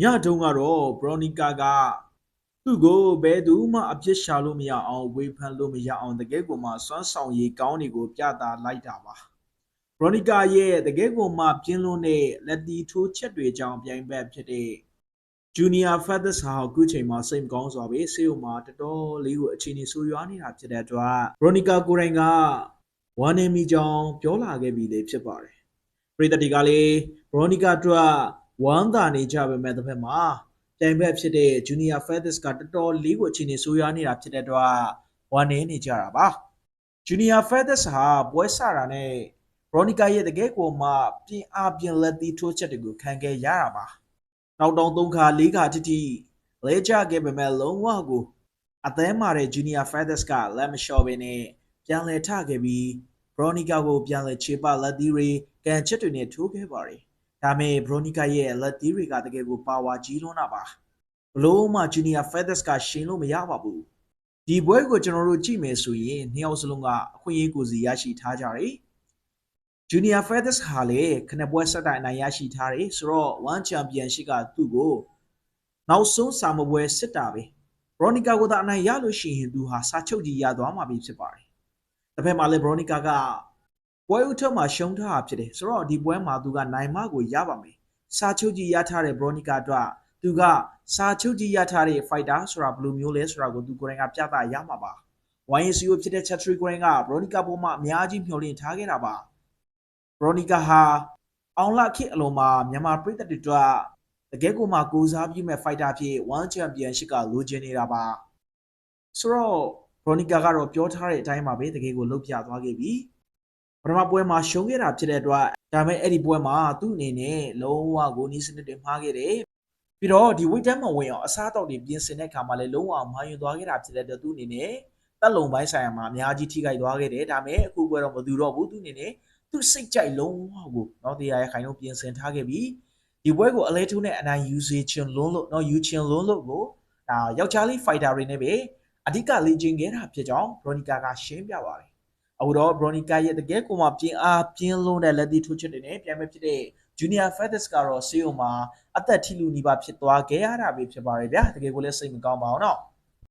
ညတုန်းကတော့ဘရိုနီကာကသူ့ကိုဘယ်သူမှအပြစ်ရှာလို့မရအောင်ဝေဖန်လို့မရအောင်တကယ်ကိုမှစွမ်းဆောင်ရည်ကောင်းတွေကိုပြသလိုက်တာပါဘရိုနီကာရဲ့တကယ်ကိုမှပြင်းလွန်းတဲ့လက်တီထိုးချက်တွေကြောင့်ပြိုင်ဘက်ဖြစ်တဲ့ Junior Feathers ဟာအခုချိန်မှာစိတ်မကောင်းစွာပဲဆေးရုံမှာတော်တော်လေးကိုအခြေအနေဆိုးရွားနေတာဖြစ်တဲ့အတွက် Veronica ကိုယ်တိုင်ကဝမ်းနေမိကြောင်းပြောလာခဲ့ပြီးလေဖြစ်ပါတယ်ပရိသတ်တွေကလည်း Veronica အတွက် ဝမ်းသာနေကြပေမဲ့တစ်ဖက်မှာပြိုင်ဘက်ဖြစ်တဲ့ Junior Feathers ကတော်တော်လေးကိုအခြေအနေဆိုးရွားနေတာဖြစ်တဲ့အတွက်ဝမ်းနေနေကြတာပါ Junior Feathers ဟာပွဲဆတာနဲ့ Veronica ရဲ့တကယ်ကိုမှပြင်းအားပြင်းလက်သီးထိုးချက်တွေကိုခံခဲ့ရတာပါနောက်တောင်သုံးခါလေးခါတိတိလဲကြခဲ့ပေမဲ့လုံးဝကိုအသည်းမာတဲ့ Junior Feathers ကလက်မလျှော့ဘဲနဲ့ပြန်လဲထခဲ့ပြီး Veronica ကိုပြန်လဲခြေပလက်သီးတွေကန်ချက်တွေနဲ့ထိုးခဲ့ပါတယ်။ ဒါပေမဲ့ Veronica ရဲ့လက်သီးတွေကတကယ်ကိုပါဝါကြီးလွန်းတာပါ။ဘလို့မှ Junior Feathers ကရှင်လို့မရပါဘူး။ဒီပွဲကိုကျွန်တော်တို့ကြည့်မယ်ဆိုရင်နှစ်ယောက်စလုံးကအခွင့်အရေးကိုစီရရှိထားကြတယ်။ Junior Feathers ဟာလည်းခဏပွဲဆက်တိုင်အနိုင်ရရှိထားတယ်ဆိုတော့ One Championship ကသူ့ကိုနောက်ဆုံးစာမပွဲစစ်တာပဲ Veronica ကိုသာအနိုင်ရလို့ရှိရင်သူဟာစာချုပ်ကြီးရသွားမှာပဲဖြစ်ပါတယ်။တစ်ဖက်မှာလည်း Veronica က ပွဲဥထုံးမှာရှုံးထားတာဖြစ်တယ်ဆိုတော့ဒီပွဲမှာသူကနိုင်မကိုရပါမယ်။စာချုပ်ကြီးရထားတဲ့ Veronica အတွက်သူကစာချုပ်ကြီးရထားတဲ့ fighter ဆိုတာဘယ်လိုမျိုးလဲဆိုတာကိုသူကိုယ်တိုင်ကပြသရမှာပါ။ YSU ဖြစ်တဲ့ Chatri ကိုယ်တိုင်က Veronica ပေါ်မှာအများကြီးမျှော်လင့်ထားခဲ့တာပါ။ Veronica ဟာအောင်လခေတ်အလုံးမှာမြန်မာပြည်သက်တွေအတွက်တကယ်ကိုမှကိုစားပြုမဲ့ fighter ဖြစ် One Championship ကလိုချင်နေတာပါဆိုတော့ Veronica ကတော့ပြောထားတဲ့အတိုင်းပါပဲတကယ်ကိုလှုပ်ပြသွားခဲ့ပြီ ပထမပွဲမှာရှုံးခဲ့တာဖြစ်တဲ့အတွက်ဒါပေမဲ့အဲ့ဒီပွဲမှာသူ့အနေနဲ့လုံးဝကိုနီးစနစ်တွေမှားခဲ့တယ်ပြီးတော့ဒီဝိတ်တမ်းမဝင်အောင်အစားအသောက်တွေပြင်ဆင်တဲ့အခါမှာလည်းလုံးဝမာယွန်သွားခဲ့တာဖြစ်တဲ့အတွက်သူ့အနေနဲ့တက်လုံပိုင်းဆိုင်ရာမှာအများကြီးထိခိုက်သွားခဲ့တယ်ဒါပေမဲ့အခုပွဲတော့မသူတော့ဘူးသူ့အနေနဲ့သူ့စိတ်ကြိုက်လုံးဝကိုနော်တရားရခိုင်လုံးပြင်ဆင်ထားခဲ့ပြီးဒီပွဲကိုအလဲထုံးနဲ့အနိုင်ယူစေချင်လုံးလို့နော်ယူချင်လုံးလို့ကိုဒါယောက်ျားလေးဖိုက်တာတွေနဲ့ပဲအဓိကလေ့ကျင့်ခဲ့တာဖြစ်ကြောင်းဘရိုနီကာကရှင်းပြပါတယ် အခုတော့ Veronica ရဲ့တကယ်ကိုမှပြင်းအားပြင်းလုံးတဲ့လက်သီးထိုးချက်တွေနဲ့ပြန်မဲ့ဖြစ်တဲ့ Junior Feathers ကတော့ဆေးရုံမှာအသက်ထိလူနီးပါးဖြစ်သွားခဲ့ရတာပဲဖြစ်ပါတယ်ဗျာတကယ်ကိုလည်းစိတ်မကောင်းပါဘူးเนาะ